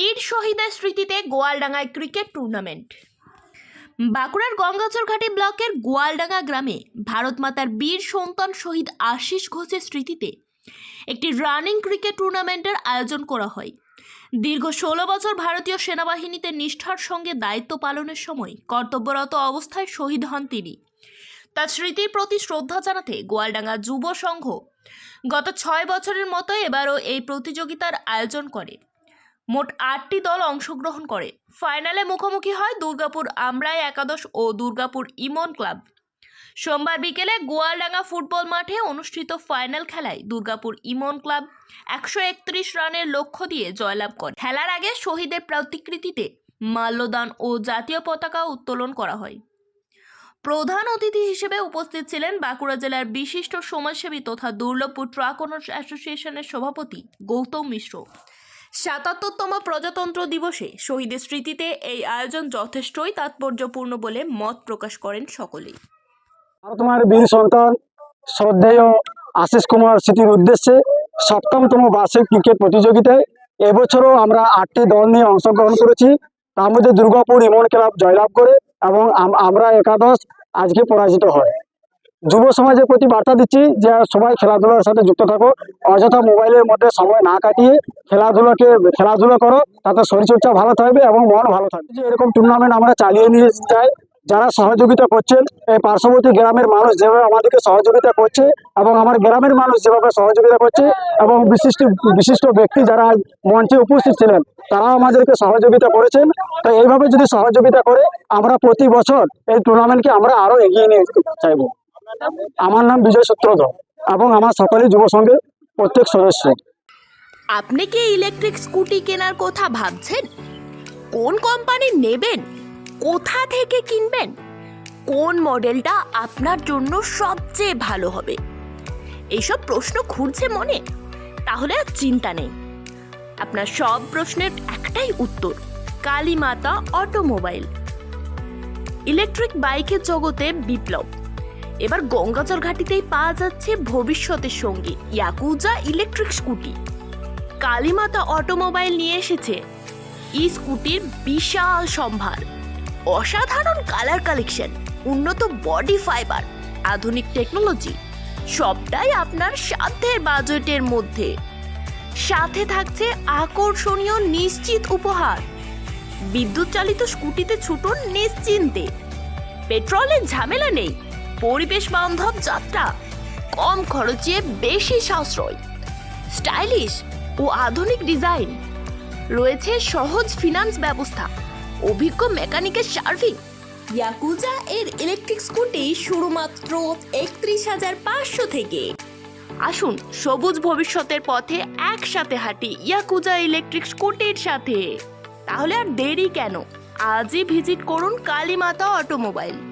বীর শহীদের স্মৃতিতে গোয়ালডাঙ্গায় ক্রিকেট টুর্নামেন্ট। বাঁকুড়ার গঙ্গাচর ঘাটি ব্লকের গোয়ালডাঙ্গা গ্রামে ভারত মাতার বীর সন্তান শহীদ আশিস ঘোষের স্মৃতিতে একটি রানিং ক্রিকেট টুর্নামেন্টের আয়োজন করা হয়। দীর্ঘ ষোলো বছর ভারতীয় সেনাবাহিনীতে নিষ্ঠার সঙ্গে দায়িত্ব পালনের সময় কর্তব্যরত অবস্থায় শহীদ হন তিনি। তার স্মৃতির প্রতি শ্রদ্ধা জানাতে গোয়ালডাঙ্গা যুব সংঘ গত ছয় বছরের মতো এবারও এই প্রতিযোগিতার আয়োজন করে। মোট আটটি দল অংশগ্রহণ করে। ফাইনালে মুখোমুখি হয় দুর্গাপুর আমরাই একাদশ ও দুর্গাপুর ইমন ক্লাব। সোমবার বিকেলে গোয়ালডাঙ্গা ফুটবল মাঠে অনুষ্ঠিত ফাইনাল খেলায় দুর্গাপুর ইমন ক্লাব একশো একত্রিশ রানের লক্ষ্য দিয়ে জয়লাভ করে। খেলার আগে শহীদের প্রতিকৃতিতে মাল্যদান ও জাতীয় পতাকা উত্তোলন করা হয়। প্রধান অতিথি হিসেবে উপস্থিত ছিলেন বাঁকুড়া জেলার বিশিষ্ট সমাজসেবী তথা দুর্লভপুর ট্রাক অ্যাসোসিয়েশনের সভাপতি গৌতম মিশ্র। সাতাত্তরতম প্রজাতন্ত্র দিবসে শহীদের স্মৃতিতে এই আয়োজন যথেষ্টই তাৎপর্যপূর্ণ বলে মত প্রকাশ করেন সকলেই। ভারতমায়ের বীর সন্তান, শ্রদ্ধেয় আশিস কুমার স্মৃতির উদ্দেশ্যে সপ্তমতম বার্ষিক ক্রিকেট প্রতিযোগিতায় এবছরও আমরা আটটি দল নিয়ে অংশগ্রহণ করেছি। তার মধ্যে দুর্গাপুর ইমন ক্লাব জয়লাভ করে এবং আম- আমরা একাদশ আজকে পরাজিত হয়। যুব সমাজের প্রতি বার্তা দিচ্ছি যে সবাই খেলাধুলার সাথে যুক্ত থাকো। অযথা মোবাইলের মধ্যে সময় না কাটিয়ে খেলাধুলাকে, খেলাধুলা করো, তাতে শরীরচর্চা ভালো থাকবে এবং মন ভালো থাকবে। যে এরকম টুর্নামেন্ট আমরা চালিয়ে নিয়ে যাই, যারা সহযোগিতা করছেন, এই পার্শ্ববর্তী গ্রামের মানুষ যেভাবে আমাদেরকে সহযোগিতা করছে এবং আমার গ্রামের মানুষ যেভাবে সহযোগিতা করছে এবং বিশিষ্ট বিশিষ্ট ব্যক্তি যারা মঞ্চে উপস্থিত ছিলেন, তারাও আমাদেরকে সহযোগিতা করেছেন। তো এইভাবে যদি সহযোগিতা করে, আমরা প্রতি বছর এই টুর্নামেন্টকে আমরা আরও এগিয়ে নিয়ে চাইব আমার নাম বিজয় সূত্রধর এবং আমার সকলেই যুব সংঘের প্রত্যেক সদস্য। আপনি কি ইলেকট্রিক স্কুটি কেনার কথা ভাবছেন? কোন কোম্পানি নেবেন? কোথা থেকে কিনবেন? কোন মডেলটা আপনার জন্য সবচেয়ে ভালো হবে? এইসব প্রশ্ন ঘুরছে মনে, তাহলে আর চিন্তা নেই। আপনার সব প্রশ্নের একটাই উত্তর, কালীমাতা অটোমোবাইল। ইলেকট্রিক বাইকের জগতে বিপ্লব। এবার গঙ্গাচর ঘাটিতেই পাওয়া যাচ্ছে ভবিষ্যতের সঙ্গী, Yakuza electric scooty. Kalimata automobile নিয়ে এসেছে। ই স্কুটির বিশাল সম্ভার। অসাধারণ কালার কালেকশন, উন্নত বডি ফাইবার, আধুনিক টেকনোলজি, সবটাই আপনার সাধ্যের বাজেটের মধ্যে। সাথে থাকছে আকর্ষণীয় নিশ্চিত উপহার। বিদ্যুৎ চালিত স্কুটিতে ছুটুন নিশ্চিন্তে। পেট্রোলের ঝামেলা নেই। পরিবেশ বান্ধব যাত্রা কম খরচে বেশি সাশ্রয় স্টাইলিশ ও আধুনিক ডিজাইন রয়েছে সহজ ফিনান্স ব্যবস্থা অভিজ্ঞ মেকানিকের সার্ভিং ইয়াকুজা এর ইলেকট্রিক স্কুটি শুরুমাত্র একত্রিশ হাজার পাঁচশো থেকে। আসুন সবুজ ভবিষ্যতের পথে একসাথে হাঁটি ইয়াকুজা ইলেকট্রিক স্কুটির সাথে। তাহলে আর দেরি কেন? আজই ভিজিট করুন কালীমাতা অটোমোবাইল